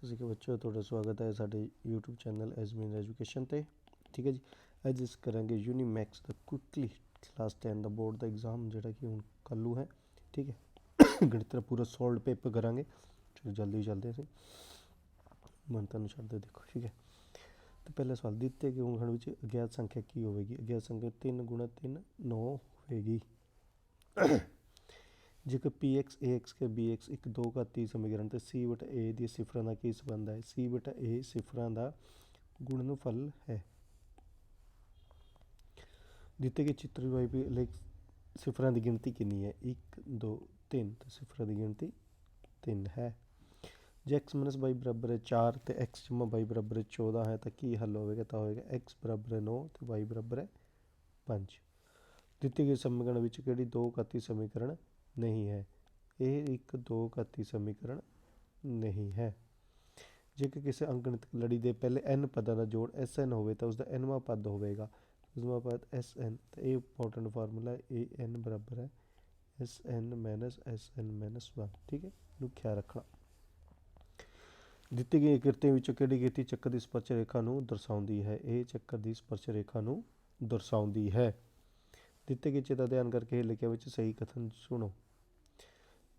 ਸਤਿ ਸ਼੍ਰੀ ਬੱਚਿਓ ਤੁਹਾਡਾ ਸਵਾਗਤ ਹੈ ਸਾਡੇ YouTube ਚੈਨਲ ਐਜਮਿਨ ਐਜੂਕੇਸ਼ਨ ਤੇ। ਠੀਕ ਹੈ ਜੀ, ਅੱਜ ਇਸ ਕਰਾਂਗੇ ਯੂਨੀਮੈਕਸ ਦਾ ਕੁਇਕਲੀ ਕਲਾਸ 10 ਦਾ ਬੋਰਡ ਦਾ ਐਗਜ਼ਾਮ ਜਿਹੜਾ ਕਿ ਹੁਣ ਕੱਲੂ ਹੈ। ਠੀਕ ਹੈ, ਗਣਿਤ ਦਾ ਪੂਰਾ ਸੋਲਡ ਪੇਪਰ ਕਰਾਂਗੇ। ਚਲੋ ਜਲਦੀ ਚੱਲਦੇ ਅਸੀਂ ਮਨ ਤੁਹਾਨੂੰ ਛੱਡਦੇ ਦੇਖੋ, ਠੀਕ ਹੈ। ਤੇ ਪਹਿਲਾ ਸਵਾਲ ਦਿੱਤੇ ਗਏ ਹੋਣ ਵਿੱਚ ਅਗਿਆਤ ਸੰਖਿਆ ਕੀ ਹੋਵੇਗੀ? ਅਗਿਆਤ ਸੰਖਿਆ 3 ਗੁਣਾ 3 9 ਹੋਵੇਗੀ। ਜੇਕਰ px ax ਕੇ bx ਇੱਕ ਦੋ ਘਾਤੀ ਸਮੀਕਰਨ ਤੇ c ਬਟਾ a ਦੀ ਸਿਫਰਾਂ ਦਾ ਕੀ ਸੰਬੰਧ ਹੈ? C ਬਟਾ a ਸਿਫਰਾਂ ਦਾ ਗੁਣਨਫਲ ਹੈ। ਦਿੱਤੇ ਗਏ ਚਿੱਤਰ ਵਾਈ ਲਈ ਸਿਫਰਾਂ ਦੀ ਗਿਣਤੀ ਕਿੰਨੀ ਹੈ? 1 2 3 ਤੇ ਸਿਫਰਾਂ ਦੀ ਗਿਣਤੀ 3 ਹੈ। ਜੇ x y ਬਰਾਬਰ ਹੈ 4 ਤੇ x ਜਮਾ y ਬਰਾਬਰ ਹੈ 14 ਹੈ ਤਾਂ ਕੀ ਹੱਲ ਹੋਵੇਗਾ? ਤਾਂ ਹੋਵੇਗਾ x ਬਰਾਬਰ ਹੈ 9 ਤੇ y ਬਰਾਬਰ ਹੈ 5 ਦਿੱਤੇ ਗਏ ਸਮੀਕਰਨ ਵਿੱਚ ਕਿਹੜੀ ਦੋ ਘਾਤੀ ਸਮੀਕਰਨ ਨਹੀਂ ਹੈ। ਇਹ ਇੱਕ ਦੋ ਘਾਤੀ ਸਮੀਕਰਨ ਨਹੀਂ ਹੈ। ਜੇਕਰ ਕਿਸੇ ਅੰਕਗਣਿਤ ਲੜੀ ਦੇ ਪਹਿਲੇ n ਪਦਾਂ ਦਾ ਜੋੜ Sn ਹੋਵੇ ਤਾਂ ਉਸ ਦਾ nਵਾਂ ਪਦ ਹੋਵੇਗਾ। ਉਸਦਾ ਪਦ Sn ਤੇ ਇਹ ਇੰਪੋਰਟੈਂਟ ਫਾਰਮੂਲਾ ਹੈ। an ਬਰਾਬਰ ਹੈ। Sn Sn 1 ਠੀਕ ਹੈ? ਇਹਨੂੰ ਖਿਆਲ ਰੱਖਣਾ। ਦਿੱਤੀ ਗਈ ਕਿਰਤੀ ਵਿੱਚੋਂ ਕਿਹੜੀ ਕਿਰਤੀ ਚੱਕਰ ਦੀ ਸਪਰਸ਼ ਰੇਖਾ ਨੂੰ ਦਰਸਾਉਂਦੀ ਹੈ? ਇਹ ਚੱਕਰ ਦੀ ਸਪਰਸ਼ ਰੇਖਾ ਨੂੰ ਦਰਸਾਉਂਦੀ ਹੈ। ਦਿੱਤੇ ਗਏ ਚੇਤਾ ਧਿਆਨ ਕਰਕੇ ਇਹ ਲਿਖਿਆ ਵਿੱਚ ਸਹੀ ਕਥਨ ਸੁਣੋ।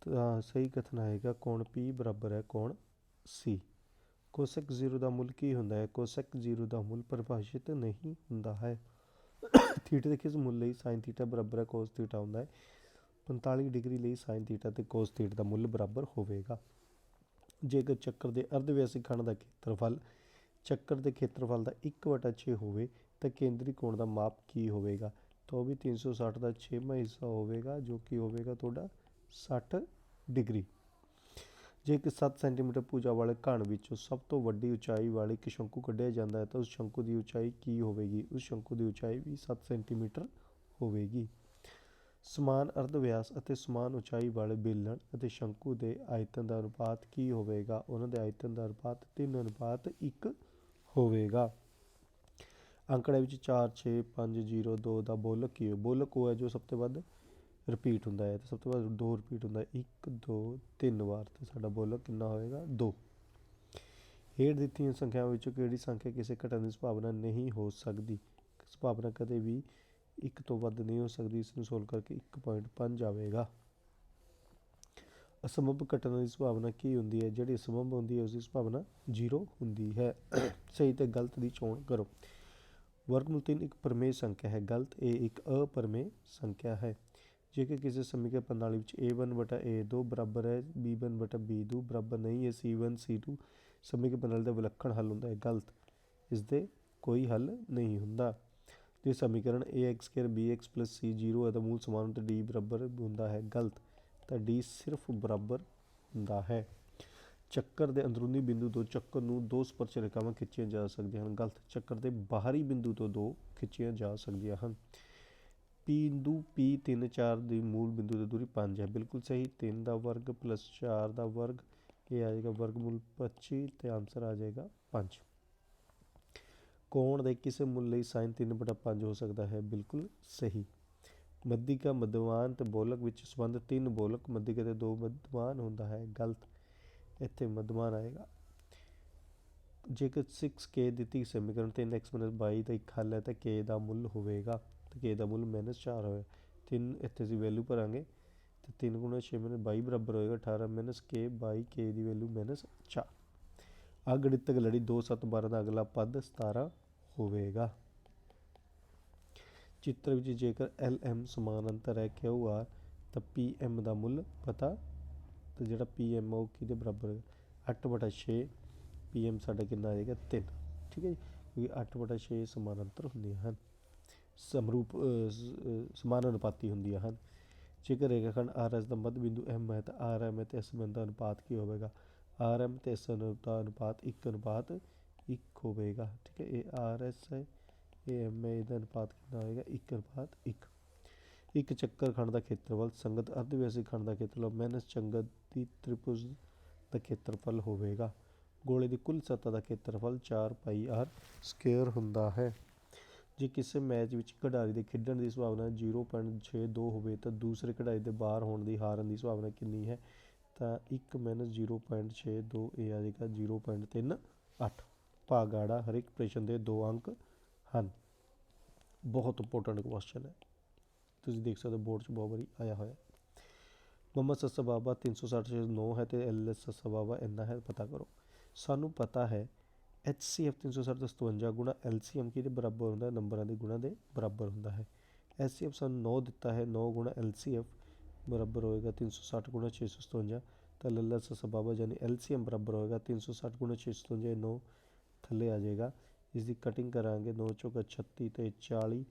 ਤਾਂ ਸਹੀ ਕਥਨ ਆਏਗਾ, ਕੋਣ P ਬਰਾਬਰ ਹੈ, ਕੋਣ C ਕੋਸੈਕ 0 ਦਾ ਮੁੱਲ ਕੀ ਹੁੰਦਾ ਹੈ? ਕੋਸੈਕ 0 ਦਾ ਮੁੱਲ ਪਰਿਭਾਸ਼ਿਤ ਨਹੀਂ ਹੁੰਦਾ ਹੈ। ਥੀਟਾ ਦੇ ਕਿਸ ਮੁੱਲ ਲਈ sin ਥੀਟਾ ਬਰਾਬਰ ਹੈ cos ਥੀਟਾ ਹੁੰਦਾ ਹੈ। 45 ਡਿਗਰੀ ਲਈ sin ਥੀਟਾ ਤੇ cos ਥੀਟਾ ਦਾ ਮੁੱਲ ਬਰਾਬਰ ਹੋਵੇਗਾ। ਜੇਕਰ ਚੱਕਰ ਦੇ ਅਰਧਵਿਆਸੀ ਖੰਡ ਦਾ ਖੇਤਰਫਲ, ਚੱਕਰ ਦੇ ਖੇਤਰਫਲ ਦਾ 1/6 ਹੋਵੇ, ਤਾਂ ਕੇਂਦਰੀ ਕੋਣ ਦਾ ਮਾਪ ਕੀ ਹੋਵੇਗਾ? ਤਾਂ ਉਹ ਵੀ 360 ਦਾ 6ਵਾਂ ਹਿੱਸਾ ਹੋਵੇਗਾ, ਜੋ ਕਿ ਹੋਵੇਗਾ ਤੁਹਾਡਾ 60 ਡਿਗਰੀ। ਜੇ ਇੱਕ 7 ਸੈਂਟੀਮੀਟਰ ਭੁਜਾ ਵਾਲੇ ਘਣ ਵਿੱਚੋਂ ਸਭ ਤੋਂ ਵੱਡੀ ਉਚਾਈ ਵਾਲੇ ਇੱਕ ਸ਼ੰਕੂ ਕੱਢਿਆ ਜਾਂਦਾ ਹੈ, ਤਾਂ ਉਸ ਸ਼ੰਕੂ ਦੀ ਉਚਾਈ ਕੀ ਹੋਵੇਗੀ? ਉਸ ਸ਼ੰਕੂ ਦੀ ਉਚਾਈ ਵੀ 7 ਸੈਂਟੀਮੀਟਰ ਹੋਵੇਗੀ। ਸਮਾਨ ਅਰਧ ਵਿਆਸ ਅਤੇ ਸਮਾਨ ਉਚਾਈ ਵਾਲੇ ਬੇਲਣ ਅਤੇ ਸ਼ੰਕੂ ਦੇ ਆਇਤਨ ਦਾ ਅਨੁਪਾਤ ਕੀ ਹੋਵੇਗਾ? ਉਹਨਾਂ ਦੇ ਆਇਤਨ ਦਾ ਅਨੁਪਾਤ 3 ਅਨੁਪਾਤ 1 ਹੋਵੇਗਾ। ਅੰਕੜੇ ਵਿੱਚ 4 6 5 0 2 ਦਾ ਬੋਲਕ ਕੀ ਹੈ? ਬੋਲਕ ਉਹ ਹੈ ਜੋ ਸਭ ਤੋਂ ਵੱਧ ਰਿਪੀਟ ਹੁੰਦਾ ਹੈ ਤੇ ਸਭ ਤੋਂ ਵੱਧ ਦੋ ਰਿਪੀਟ ਹੁੰਦਾ ਹੈ। 1 2 3 ਵਾਰ ਤੇ ਸਾਡਾ ਬੋਲਕ ਕਿੰਨਾ ਹੋਏਗਾ? 2 ਹੇਠ ਦਿੱਤੀਆਂ ਸੰਖਿਆਵਾਂ ਵਿੱਚੋਂ ਕਿਹੜੀ ਸੰਖਿਆ ਕਿਸੇ ਘਟਨ ਦੀ ਸੰਭਾਵਨਾ ਨਹੀਂ ਹੋ ਸਕਦੀ? ਸੰਭਾਵਨਾ ਕਦੇ ਵੀ ਇੱਕ ਤੋਂ ਵੱਧ ਨਹੀਂ ਹੋ ਸਕਦੀ, ਇਸ ਨੂੰ ਸੋਲਵ ਕਰਕੇ 1.5 ਆਵੇਗਾ। ਅਸੰਭਵ ਘਟਨਾ ਦੀ ਸੰਭਾਵਨਾ ਕੀ ਹੁੰਦੀ ਹੈ? ਜਿਹੜੀ ਅਸੰਭਵ ਹੁੰਦੀ ਹੈ ਉਸ ਦੀ ਸੰਭਾਵਨਾ 0 ਹੁੰਦੀ ਹੈ। ਸਹੀ ਤੇ ਗਲਤ ਦੀ ਚੋਣ ਕਰੋ। ਵਰਗਮੂਲ 3 ਇੱਕ ਪਰਮੇਯ ਸੰਖਿਆ ਹੈ। ਗਲਤ ਇਹ ਇੱਕ ਅਪਰਮੇਯ ਸੰਖਿਆ ਹੈ। ਜੇਕਰ ਕਿਸੇ ਸਮੀਕਰਨ ਪ੍ਰਣਾਲੀ ਵਿੱਚ a1 ਬਟਾ a2 ਬਰਾਬਰ ਹੈ b1 ਬਟਾ b2 ਬਰਾਬਰ ਨਹੀਂ ਹੈ c1 c2 ਸਮੀਕਰਨ ਪ੍ਰਣਾਲੀ ਦਾ ਵਿਲੱਖਣ ਹੱਲ ਹੁੰਦਾ ਹੈ, ਗਲਤ। ਇਸ ਦੇ ਕੋਈ ਹੱਲ ਨਹੀਂ ਹੁੰਦਾ। ਜੇ ਸਮੀਕਰਨ ax bx c 0 ਹੈ, ਤਾਂ ਮੂਲ ਸਮਾਨ ਤੇ d ਬਰਾਬਰ ਹੁੰਦਾ ਹੈ, ਗਲਤ। ਤਾਂ d ਸਿਰਫ ਬਰਾਬਰ ਹੁੰਦਾ ਹੈ। ਚੱਕਰ ਦੇ ਅੰਦਰੂਨੀ ਬਿੰਦੂ ਤੋਂ ਚੱਕਰ ਨੂੰ ਦੋ ਸਪਰਸ਼ ਰੇਖਾਵਾਂ ਖਿੱਚੀਆਂ ਜਾ ਸਕਦੀਆਂ ਹਨ, ਗਲਤ। ਚੱਕਰ ਦੇ ਬਾਹਰੀ ਬਿੰਦੂ ਤੋਂ ਦੋ ਖਿੱਚੀਆਂ ਜਾ ਸਕਦੀਆਂ ਹਨ। ਬਿੰਦੂ P3 4 ਦੀ ਮੂਲ ਬਿੰਦੂ ਦੀ ਦੂਰੀ 5 ਹੈ। ਬਿਲਕੁਲ ਸਹੀ। 3 ਦਾ ਵਰਗ 4 ਦਾ ਵਰਗ, ਇਹ ਆ ਜਾਏਗਾ ਵਰਗਮੂਲ 25 ਤੇ ਆਨਸਰ ਆ ਜਾਏਗਾ 5 ਕੋਣ ਦੇ ਕਿਸੇ ਮੁੱਲ ਲਈ sin 3/5 ਹੋ ਸਕਦਾ ਹੈ? ਬਿਲਕੁਲ ਸਹੀ। ਮੱਧਿਕਾ ਮਧਵਾਨ ਤੇ ਬੋਲਕ ਵਿੱਚ ਸੰਬੰਧ ਤਿੰਨ ਬੋਲਕ, ਮੱਧਿਕਾ ਤੇ ਦੋ ਮਧਵਾਨ ਹੁੰਦਾ ਹੈ। ਗਲਤ। ਇੱਥੇ ਮਧਵਾਨ ਆਏਗਾ। ਜੇਕਰ 6k ਦਿੱਤੀ ਸਮੀਕਰਨ 3x 22 ਦਾ ਇੱਕ ਹੱਲ ਹੈ ਤਾਂ k ਦਾ ਮੁੱਲ ਹੋਵੇਗਾ। ਤੇ k ਦਾ ਮੁੱਲ -4 ਹੋਇਆ। 3 ਇੱਥੇ ਅਸੀਂ ਵੈਲਿਊ ਭਰਾਂਗੇ। ਤੇ 3 ਗੁਣਾ 6 22 ਬਰਾਬਰ ਹੋਏਗਾ 18 k 22 k ਦੀ ਵੈਲਿਊ -4 ਅਗਣਿਤਕ ਲੜੀ 2 7 12 ਦਾ ਅਗਲਾ ਪਦ 17 ਹੋਵੇਗਾ। ਚਿੱਤਰ ਵਿੱਚ ਜੇਕਰ LM ਸਮਾਨ ਅੰਤਰ ਹੈ QR ਤਾਂ PM ਦਾ ਮੁੱਲ ਪਤਾ। ਤੇ ਜਿਹੜਾ PM ਉਹ ਕਿਹਦੇ ਬਰਾਬਰ ਹੈ 8/6 PM ਸਾਡਾ ਕਿੰਨਾ ਆਏਗਾ 3 ਠੀਕ ਹੈ ਜੀ? ਕਿਉਂਕਿ 8/6 ਸਮਾਨ ਅੰਤਰ ਹੁੰਦੀਆਂ ਹਨ। ਸਮਰੂਪ ਸਮਾਨ ਅਨੁਪਾਤੀ ਹੁੰਦੀਆਂ ਹਨ। ਜੇਕਰ ਰੇਖਾਖੰਡ ਆਰ RS ਦਾ ਮੱਧ ਬਿੰਦੂ M ਹੈ ਤਾਂ RM ਹੈ ਤੇ SM ਦਾ ਅਨੁਪਾਤ ਕੀ ਹੋਵੇਗਾ? ਆਰ RM ਤੇ SM ਦਾ ਅਨੁਪਾਤ 1 ਅਨੁਪਾਤ 1 ਹੋਵੇਗਾ। ਠੀਕ ਹੈ, ਇਹ ਆਰ RS ਹੈ, ਇਹ M ਹੈ, ਇਹਦਾ ਅਨੁਪਾਤ ਕਿੰਨਾ ਹੋਏਗਾ 1 ਅਨੁਪਾਤ 1 ਇੱਕ ਚੱਕਰ ਖੰਡ ਦਾ ਖੇਤਰਫਲ, ਸੰਗਤ ਅਰਧਵਿਆਸੀ ਖੰਡ ਦਾ ਖੇਤਰਫਲ, ਮਾਈਨਸ ਚੰਗਤ ਦੀ ਤ੍ਰਿਭੁਜ ਦਾ ਖੇਤਰਫਲ ਹੋਵੇਗਾ। ਗੋਲੇ ਦੀ ਕੁੱਲ ਸਤ੍ਹਾ ਦਾ ਖੇਤਰਫਲ 4 ਪਾਈ ਆਰ ਸਕੁਅਰ ਹੁੰਦਾ ਹੈ। ਜੇ ਕਿਸੇ ਮੈਚ ਵਿੱਚ ਖਿਡਾਰੀ ਦੇ ਖੇਡਣ ਦੀ ਸੰਭਾਵਨਾ 0.62 ਹੋਵੇ ਤਾਂ ਦੂਸਰੇ ਖਿਡਾਰੀ ਦੇ ਬਾਹਰ ਹੋਣ ਦੀ ਹਾਰਨ ਦੀ ਸੰਭਾਵਨਾ ਕਿੰਨੀ ਹੈ? ਤਾਂ 1 0.6 2 ਇਹ ਆ ਜਾਏਗਾ 0.38 ਭਾਗਾੜਾ ਹਰ ਇੱਕ ਪ੍ਰਸ਼ਨ ਦੇ ਦੋ ਅੰਕ ਹਨ। ਬਹੁਤ ਇੰਪੋਰਟੈਂਟ ਕੁਐਸਚਨ ਹੈ। ਤੁਸੀਂ ਦੇਖ ਸਕਦੇ ਹੋ ਬੋਰਡ 'ਚ ਬਹੁਤ ਵਾਰੀ ਆਇਆ ਹੋਇਆ ਮੁਹੰਮਦ ਸੱਸਾ ਬਾਬਾ 360 9 ਹੈ ਤੇ ਐਲ ਐਸ ਸੱਸਾ ਬਾਬਾ ਇੰਨਾ ਹੈ, ਪਤਾ ਕਰੋ। ਸਾਨੂੰ ਪਤਾ ਹੈ HCF 360 57 ਗੁਣਾ LCM ਕਿਹਦੇ ਬਰਾਬਰ ਹੁੰਦਾ ਹੈ? ਨੰਬਰਾਂ ਦੇ ਗੁਣਾ ਦੇ ਬਰਾਬਰ ਹੁੰਦਾ ਹੈ। HCF ਸਾਨੂੰ 9 ਦਿੱਤਾ ਹੈ। 9 ਗੁਣਾ LCF ਬਰਾਬਰ ਹੋਏਗਾ 360 ਗੁਣਾ 657 ਤਾਂ ਲੱਲਾ ਸੱਸਾ ਬਾਬਾ ਯਾਨੀ LCM ਬਰਾਬਰ ਹੋਏਗਾ 360 ਗੁਣਾ 657 9 ਥੱਲੇ ਆ ਜਾਏਗਾ। ਇਸ ਦੀ ਕਟਿੰਗ ਕਰਾਂਗੇ। 9 ਚੌਕਾ 36 ਤੇ 40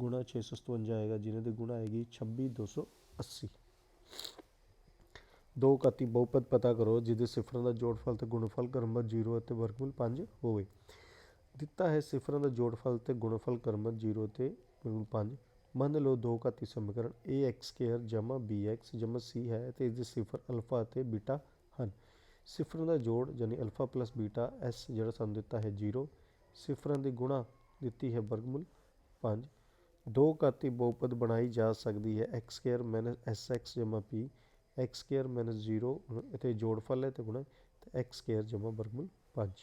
ਗੁਣਾ 657 ਆਏਗਾ। ਜਿਹਨਾਂ ਦੀ ਗੁਣਾ ਆਏਗੀ 26280 ਦੋ ਘਾਤੀ ਬਹੁਪਦ ਪਤਾ ਕਰੋ, ਜਿਹਦੇ ਸਿਫਰਾਂ ਦਾ ਜੋੜਫਲ ਤੇ ਗੁਣਨਫਲ ਕਰਮਤ 0 ਅਤੇ ਵਰਗਮੂਲ 5 ਹੋਵੇ। ਦਿੱਤਾ ਹੈ ਸਿਫਰਾਂ ਦਾ ਜੋੜਫਲ ਤੇ ਗੁਣਨਫਲ ਕਰਮਤ 0 ਤੇ ਵਰਗਮੂਲ 5 ਮੰਨ ਲਓ ਦੋ ਘਾਤੀ ਸਮੀਕਰਨ ax ਸਕੁਅਰ ਜਮਾ bx ਜਮਾ c ਹੈ ਤੇ ਇਸ ਦੇ ਸਿਫਰ ਅਲਫਾ ਅਤੇ ਬੀਟਾ ਹਨ। ਸਿਫਰਾਂ ਦਾ ਜੋੜ ਯਾਨੀ ਅਲਫਾ ਪਲਸ ਬੀਟਾ s ਜਿਹੜਾ ਸਾਨੂੰ ਦਿੱਤਾ ਹੈ 0 ਸਿਫਰਾਂ ਦੀ ਗੁਣਾ ਦਿੱਤੀ ਹੈ ਵਰਗਮੂਲ 5 ਦੋ ਘਾਤੀ ਬਹੁਪਦ ਬਣਾਈ ਜਾ ਸਕਦੀ ਹੈ x ਸਕੁਅਰ sx ਜਮਾ p x ਸਕੁਅਰ 0 ਅਤੇ ਜੋੜਫਲ ਹੈ ਤੇ ਗੁਣਾ ਤੇ x ਸਕੁਅਰ ਜਮਾ ਵਰਗਮੂਲ 5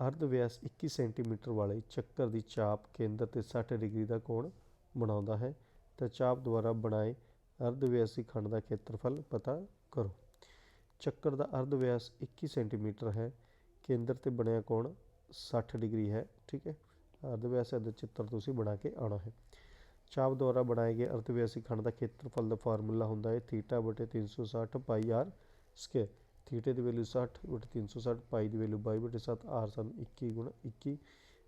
ਅਰਧ ਵਿਆਸ 21 ਸੈਂਟੀਮੀਟਰ ਵਾਲੇ ਚੱਕਰ ਦੀ ਚਾਪ ਕੇਂਦਰ ਤੇ 60 ਡਿਗਰੀ ਦਾ ਕੋਣ ਬਣਾਉਂਦਾ ਹੈ। ਤਾਂ ਚਾਪ ਦੁਆਰਾ ਬਣਾਏ ਅਰਧ ਵਿਆਸੀ ਖੰਡ ਦਾ ਖੇਤਰਫਲ ਪਤਾ ਕਰੋ। ਚੱਕਰ ਦਾ ਅਰਧ ਵਿਆਸ 21 ਸੈਂਟੀਮੀਟਰ ਹੈ। ਕੇਂਦਰ ਤੇ ਬਣਿਆ ਕੋਣ 60 ਡਿਗਰੀ ਹੈ, ਠੀਕ ਹੈ? ਅਰਧ ਵਿਆਸ ਦਾ ਚਿੱਤਰ ਤੁਸੀਂ ਬਣਾ ਕੇ ਆਉਣਾ ਹੈ। ਚਾਪ ਦੁਆਰਾ ਬਣਾਏ ਗਏ ਅਰਧ ਵਿਆਸੀ ਖੰਡ ਦਾ ਖੇਤਰਫਲ ਦਾ ਫਾਰਮੂਲਾ ਹੁੰਦਾ ਹੈ। ਥੀਟਾ ਬਟੇ 360 ਪਾਈ ਆਰ ਸਕੁਅਰ। ਥੀਟੇ ਦੀ ਵੈਲਿਊ 60 ਬਟੇ 360 ਪਾਈ ਦੀ ਵੈਲਿਊ 22 ਬਟੇ 7 ਆਰ ਸਾਨੂੰ 21 ਗੁਣਾ 21